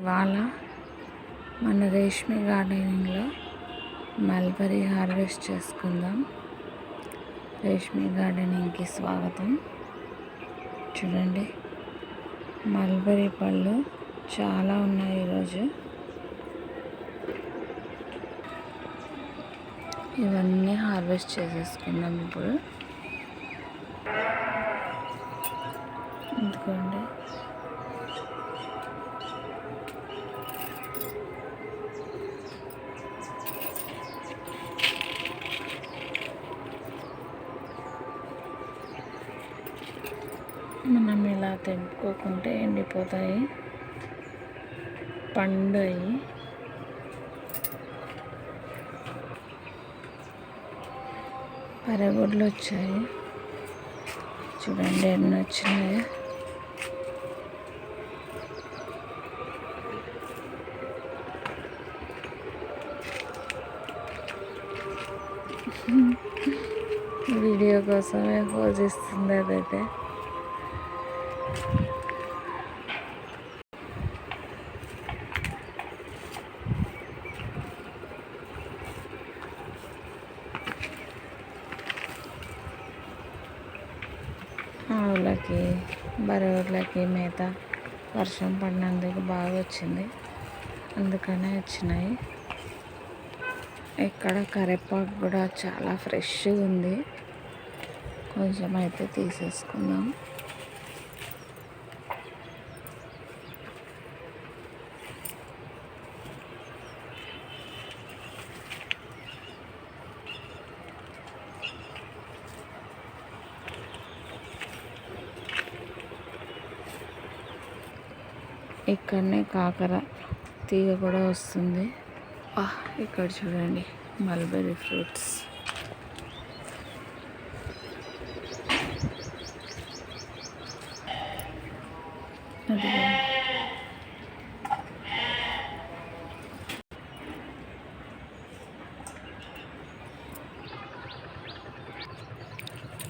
ఇవాళ మన Reshmi గార్డెనింగ్లో mulberry harvest చేసుకుందాం. రేష్మి గార్డెనింగ్కి స్వాగతం. చూడండి మల్బరీ పళ్ళు చాలా ఉన్నాయి ఈరోజు. ఇవన్నీ హార్వెస్ట్ చేసేసుకుందాం ఇప్పుడు. ఎందుకండి మనం ఇలా తెంపుకోకుంటే ఎండిపోతాయి. పండుయి. పరగొడ్లు వచ్చాయి. చూడండి ఎన్ని వచ్చినాయి. వీడియో కోసమే పోజిస్తుంది అదైతే. ఆవులకి బరువులకి మేత వర్షం పడినందుకు బాగా వచ్చింది. అందుకనే వచ్చినాయి. ఇక్కడ కరివేపాకు కూడా చాలా ఫ్రెష్గా ఉంది. కొంచెం అయితే తీసేసుకుందాం. ఇక్కడనే కాకర తీగ కూడా వస్తుంది. ఆహ్, ఇక్కడ చూడండి మల్బెరీ ఫ్రూట్స్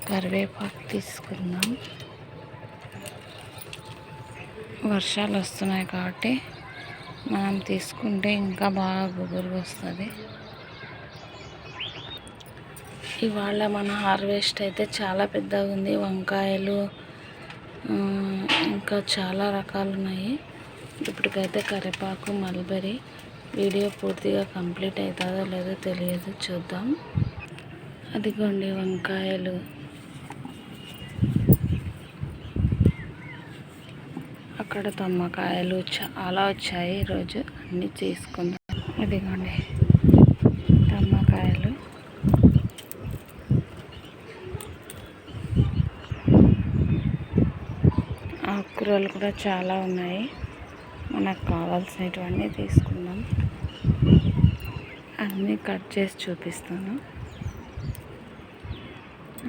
కరివేపాకు తీసుకున్నాం వర్షాలు వస్తున్నాయి కాబట్టి మనం తీసుకుంటే ఇంకా బాగా గుబురుగా వస్తుంది. ఇవాళ మన హార్వెస్ట్ అయితే చాలా పెద్దగా ఉంది. వంకాయలు ఇంకా చాలా రకాలు ఉన్నాయి. ఇప్పటికైతే కరివేపాకు మల్బరీ వీడియో పూర్తిగా కంప్లీట్ అవుతుందో లేదో తెలియదు. చూద్దాం. అదిగోండి వంకాయలు. అక్కడ తమ్మకాయలు చాలా వచ్చాయి. ఈరోజు అన్నీ తీసుకుందాం ఇదిగోండి. తమ్మకాయలు. ఆకుకూరలు కూడా చాలా ఉన్నాయి. మనకు కావాల్సినటువన్నీ తీసుకుందాం. అన్నీ కట్ చేసి చూపిస్తాను.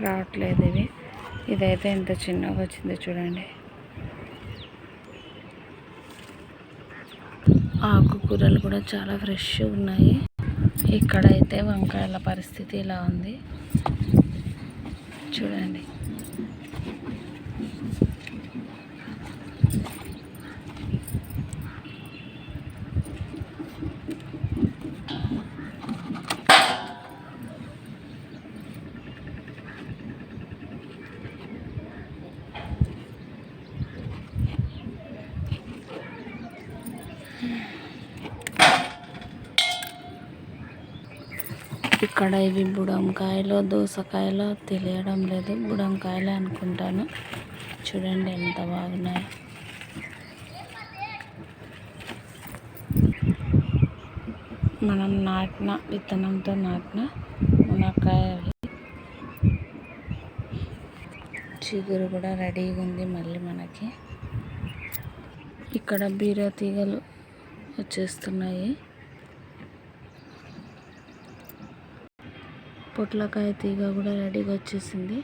రావట్లేదు ఇవి. ఇదైతే ఎంత చిన్నగా వచ్చిందో చూడండి. ఆకుకూరలు కూడా చాలా ఫ్రెష్ ఉన్నాయి. ఇక్కడైతే వంకాయల పరిస్థితి ఇలా ఉంది. చూడండి. ఇక్కడ ఇవి బుడంకాయలు దోసకాయలో తెలియడం లేదు. బుడంకాయలే అనుకుంటాను. చూడండి ఎంత బాగున్నాయి. మనం నాటిన విత్తనంతో నాటిన మునక్కాయ చిగురు కూడా రెడీగా ఉంది మళ్ళీ మనకి. ఇక్కడ బీర తీగలు వచ్చేస్తున్నాయి. పొట్లకాయ తీగ కూడా రెడీగా వచ్చేసింది.